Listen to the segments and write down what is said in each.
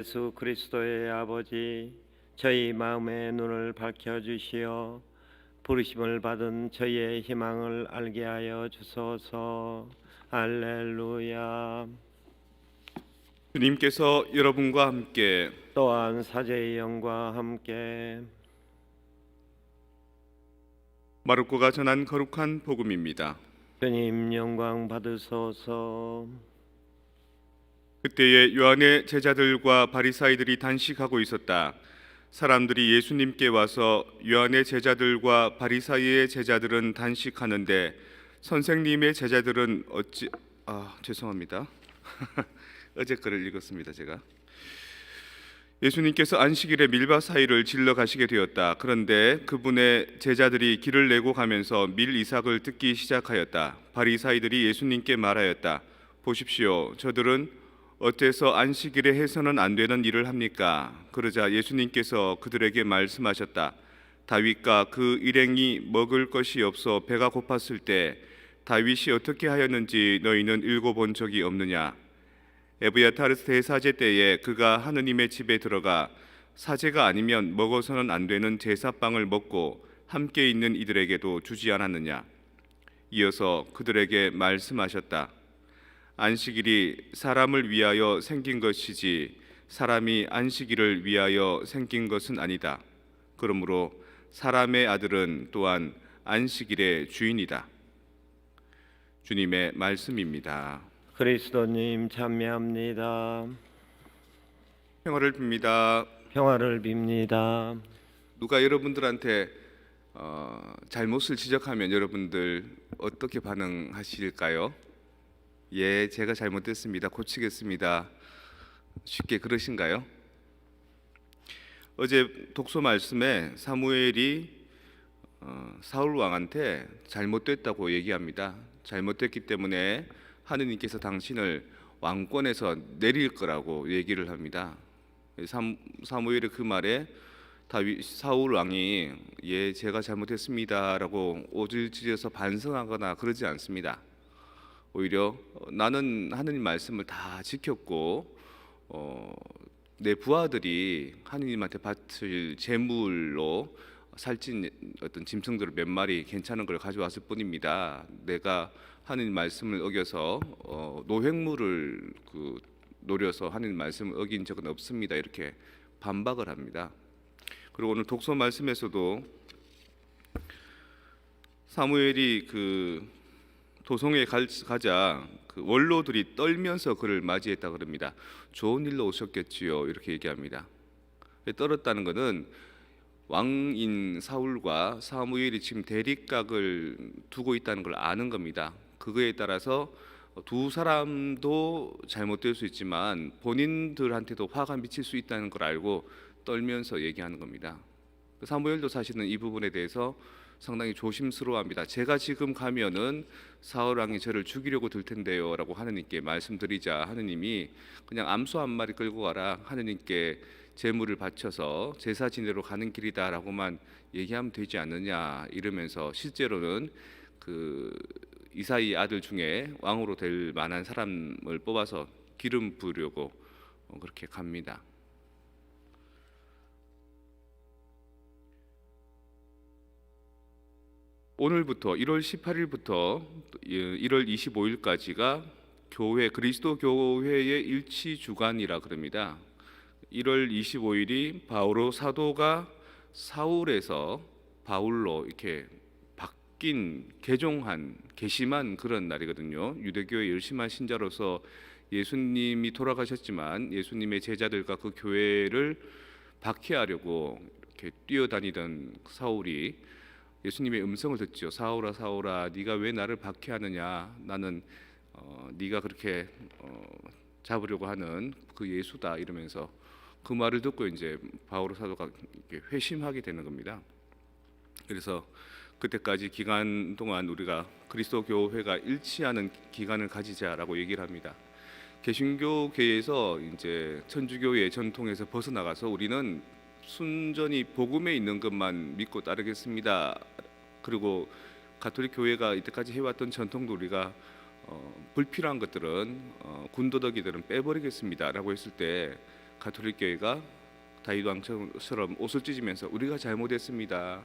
예수 그리스도의 아버지 저희 마음의 눈을 밝혀 주시어 부르심을 받은 저희의 희망을 알게 하여 주소서. 할렐루야. 주님께서 여러분과 함께 또한 사제의 영과 함께 마르코가 전한 거룩한 복음입니다. 주님 영광 받으소서 그때에 요한의 제자들과 바리사이들이 단식하고 있었다. 사람들이 예수님께 와서 요한의 제자들과 바리사이의 제자들은 단식하는데 선생님의 제자들은 어찌 아 죄송합니다. 어제 글을 읽었습니다 제가. 예수님께서 안식일에 밀밭 사이를 질러 가시게 되었다. 그런데 그분의 제자들이 길을 내고 가면서 밀 이삭을 뜯기 시작하였다. 바리사이들이 예수님께 말하였다. 보십시오. 저들은 어째서 안식일에 해서는 안 되는 일을 합니까? 그러자 예수님께서 그들에게 말씀하셨다. 다윗과 그 일행이 먹을 것이 없어 배가 고팠을 때 다윗이 어떻게 하였는지 너희는 읽어본 적이 없느냐? 에브야타르스 대사제 때에 그가 하느님의 집에 들어가 사제가 아니면 먹어서는 안 되는 제사빵을 먹고 함께 있는 이들에게도 주지 않았느냐? 이어서 그들에게 말씀하셨다. 안식일이 사람을 위하여 생긴 것이지 사람이 안식일을 위하여 생긴 것은 아니다. 그러므로 사람의 아들은 또한 안식일의 주인이다. 주님의 말씀입니다. 그리스도님 참여합니다 평화를 빕니다. 평화를 빕니다 누가 여러분들한테 어, 잘못을 지적하면 여러분들 어떻게 반응하실까요? 예, 제가 잘못됐습니다. 고치겠습니다. 쉽게 그러신가요? 어제 독서 말씀에 사무엘이 어, 사울 왕한테 잘못됐다고 얘기합니다. 잘못됐기 때문에 하느님께서 당신을 왕권에서 내릴 거라고 얘기를 합니다. 삼- 사무엘의 그 말에 다윗 사울 왕이 예 제가 잘못했습니다라고 오질질해서 반성하거나 그러지 않습니다. 오히려 어, 나는 하느님 말씀을 다 지켰고 어, 내 부하들이 하느님한테 바칠 제물로 살찐 어떤 짐승들을 몇 마리 괜찮은 걸 가져왔을 뿐입니다. 내가 하느님 말씀을 어겨서 어, 노획물을 그 노려서 하느님 말씀을 어긴 적은 없습니다. 이렇게 반박을 합니다. 그리고 오늘 독서 말씀에서도 사무엘이 그 도성에 갈- 가자 그 원로들이 떨면서 그를 맞이했다 그럽니다. 좋은 일로 오셨겠지요 이렇게 얘기합니다. 떨었다는 것은 왕인 사울과 사무엘이 지금 대립각을 두고 있다는 걸 아는 겁니다. 그거에 따라서 두 사람도 잘못될 수 있지만 본인들한테도 화가 미칠 수 있다는 걸 알고 떨면서 얘기하는 겁니다. 사무엘도 사실은 이 부분에 대해서 상당히 조심스러워합니다. 제가 지금 가면은 사울 왕이 저를 죽이려고 들 텐데요라고 하느님께 말씀드리자 하느님이 그냥 암소 한 마리 끌고 가라 하느님께 제물을 바쳐서 제사 지내러 가는 길이다라고만 얘기하면 되지 않느냐 이러면서 실제로는 그 이사이 아들 중에 왕으로 될 만한 사람을 뽑아서 기름 부으려고 어, 그렇게 갑니다. 오늘부터 1월 18일부터 1월 25일까지가 교회 그리스도 교회의 일치 주간이라 그럽니다. 1월 25일이 바오로 사도가 사울에서 바울로 이렇게 바뀐 개종한 개심한 그런 날이거든요. 유대교의 열심한 신자로서 예수님이 돌아가셨지만 예수님의 제자들과 그 교회를 박해하려고 이렇게 뛰어다니던 사울이 예수님의 음성을 듣죠. 사울아 사울아 네가 왜 나를 박해하느냐? 나는 어, 네가 그렇게 어, 잡으려고 하는 그 예수다 이러면서 그 말을 듣고 이제 바오로 사도가 회심하게 되는 겁니다. 그래서 그때까지 기간 동안 우리가 그리스도 교회가 일치하는 기간을 가지자라고 얘기를 합니다. 개신교계에서 이제 천주교의 전통에서 벗어나가서 우리는 순전히 복음에 있는 것만 믿고 따르겠습니다. 그리고 가톨릭 교회가 이때까지 해왔던 전통도 우리가 어, 불필요한 것들은 어, 군더더기들은 빼버리겠습니다라고 했을 때 가톨릭 교회가 다윗 왕처럼 옷을 찢으면서 우리가 잘못했습니다.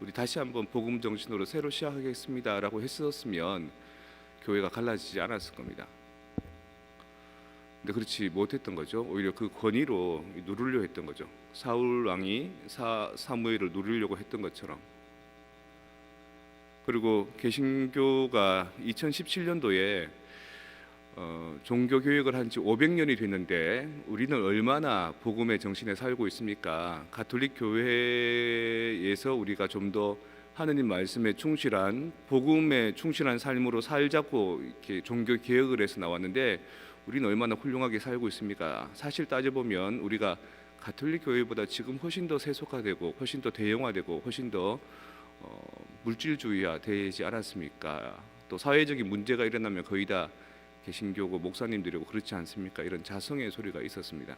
우리 다시 한번 복음 정신으로 새로 시작하겠습니다라고 했었으면 교회가 갈라지지 않았을 겁니다. 근데 그렇지 못했던 거죠. 오히려 그 권위로 누르려 했던 거죠. 사울 왕이 사, 사무엘을 누르려고 했던 것처럼. 그리고 개신교가 2017년도에 어, 종교 교육을 한 지 500년이 됐는데 우리는 얼마나 복음의 정신에 살고 있습니까? 가톨릭 교회에서 우리가 좀 더 하느님 말씀에 충실한 복음에 충실한 삶으로 살자고 이렇게 종교 개혁을 해서 나왔는데 우리는 얼마나 훌륭하게 살고 있습니까? 사실 따져 보면 우리가 가톨릭 교회보다 지금 훨씬 더 세속화되고 훨씬 더 대형화되고 훨씬 더 어, 물질주의화 되지 않았습니까? 또 사회적인 문제가 일어나면 거의 다 개신교고 목사님들이고 그렇지 않습니까? 이런 자성의 소리가 있었습니다.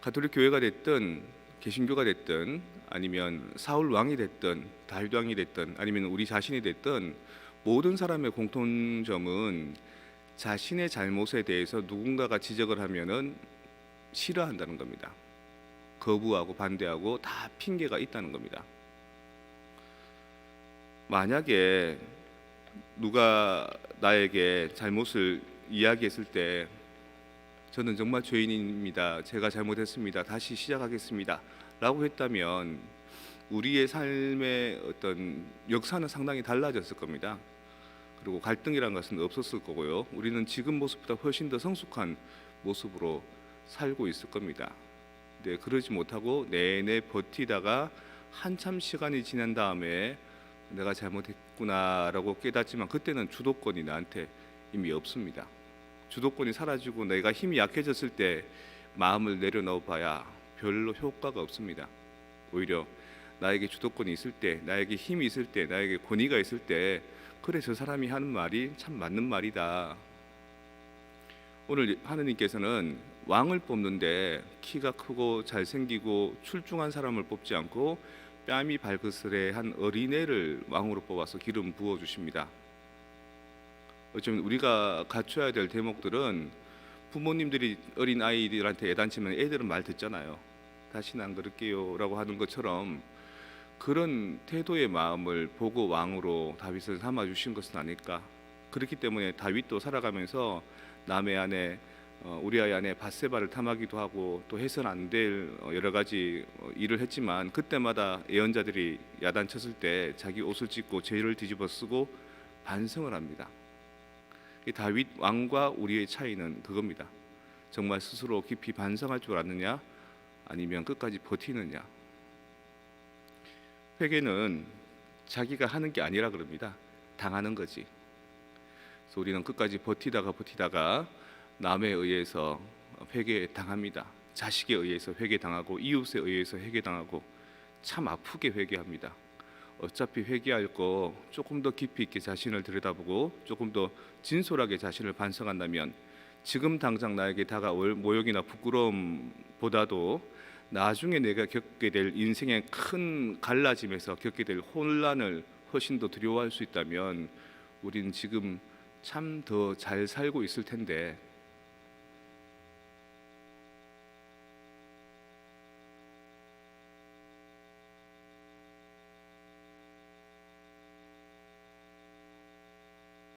가톨릭 교회가 됐든 개신교가 됐든 아니면 사울 왕이 됐든 다윗 왕이 됐든 아니면 우리 자신이 됐든 모든 사람의 공통점은 자신의 잘못에 대해서 누군가가 지적을 하면은 싫어한다는 겁니다. 거부하고 반대하고 다 핑계가 있다는 겁니다. 만약에 누가 나에게 잘못을 이야기했을 때 저는 정말 죄인입니다. 제가 잘못했습니다. 다시 시작하겠습니다. 라고 했다면 우리의 삶의 어떤 역사는 상당히 달라졌을 겁니다. 그리고 갈등이란 것은 없었을 거고요. 우리는 지금 모습보다 훨씬 더 성숙한 모습으로 살고 있을 겁니다. 네, 그러지 못하고 내내 버티다가 한참 시간이 지난 다음에 내가 잘못했구나라고 깨닫지만 그때는 주도권이 나한테 이미 없습니다. 주도권이 사라지고 내가 힘이 약해졌을 때 마음을 내려놓아 봐야 별로 효과가 없습니다. 오히려 나에게 주도권이 있을 때, 나에게 힘이 있을 때, 나에게 권위가 있을 때 그래 저 사람이 하는 말이 참 맞는 말이다. 오늘 하느님께서는 왕을 뽑는데 키가 크고 잘생기고 출중한 사람을 뽑지 않고 뺨이 발그스레한 어린애를 왕으로 뽑아서 기름 부어 주십니다. 어쩌면 우리가 갖춰야 될 대목들은 부모님들이 어린 아이들한테 애단치면 애들은 말 듣잖아요. 다시는 안 그럴게요라고 하는 것처럼 그런 태도의 마음을 보고 왕으로 다윗을 삼아 주신 것은 아닐까. 그렇기 때문에 다윗도 살아가면서 남의 아내 어, 우리아의 아내 바세바를 탐하기도 하고 또 해서는 안 될 여러 가지 어, 일을 했지만 그때마다 예언자들이 야단쳤을 때 자기 옷을 찢고 죄를 뒤집어 쓰고 반성을 합니다. 이 다윗 왕과 우리의 차이는 그겁니다. 정말 스스로 깊이 반성할 줄 아느냐 아니면 끝까지 버티느냐. 회개는 자기가 하는 게 아니라 그럽니다. 당하는 거지. 그래서 우리는 끝까지 버티다가 버티다가 남에 의해서 회개 당합니다. 자식에 의해서 회개 당하고 이웃에 의해서 회개 당하고 참 아프게 회개합니다. 어차피 회개할 거 조금 더 깊이 있게 자신을 들여다보고 조금 더 진솔하게 자신을 반성한다면 지금 당장 나에게 다가올 모욕이나 부끄러움보다도 나중에 내가 겪게 될 인생의 큰 갈라짐에서 겪게 될 혼란을 훨씬 더 두려워할 수 있다면 우리는 지금 참 더 잘 살고 있을 텐데